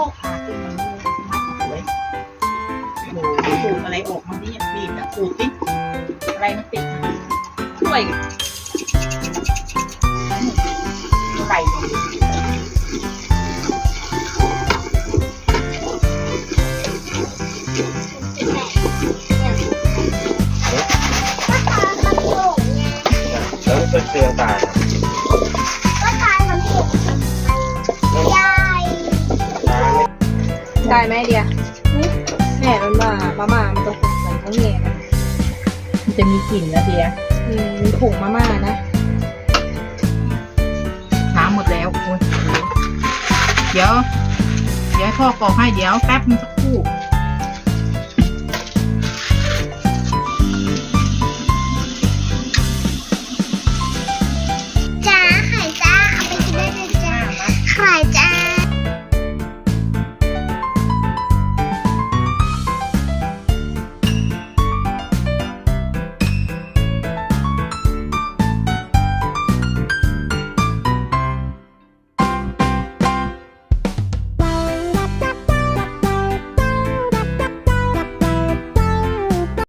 ข้อขาขึ้นมาสวยโอ้โหขูดอะไรออกมาเนี่ยบีบนะขูดสิอะไรมันติดช่วยไก่แล้วเป็นเตียงตาย ได้ไหมเดียแม่มันมามาม่ามันต้องผงใส่ข้างเงี้ยนะมันจะมีกลิ่นนะเดียอืมมีผงมาม่านะน้ำหมดแล้วโอ้ยเดี๋ยว เดี๋ยวให้พ่อกรอกให้เดี๋ยวแป๊บนึงสักครู่อ